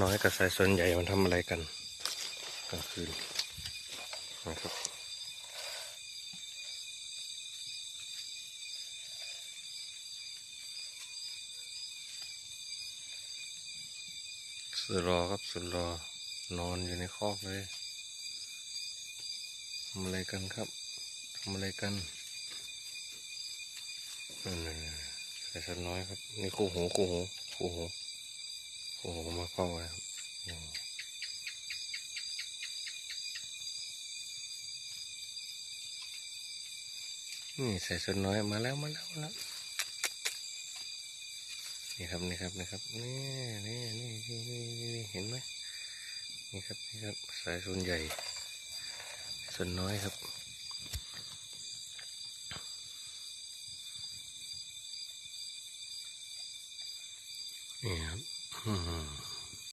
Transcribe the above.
น้อยกับสายส่วนใหญ่มันทำอะไรกันกลางคืนนะครับสุดรอครับสุดรอนอนอยู่ในคอกเลยทำอะไรกันครับทำอะไรกันนั่นๆใส่สัตว์น้อยครับ นี่คู่หูคู่หูคู่หู คู่หูมาเข้าเลยนี่ใส่สัตว์น้อยมาแล้วมาแล้วแล้วนี่ครับนี่ครับนี่ครับนี่นี่นี่นี่นี่นี่เห็นไหมนี่ครับนี่ครับสายส่วนใหญ่ ส่วนน้อยครับนี่ครับ うん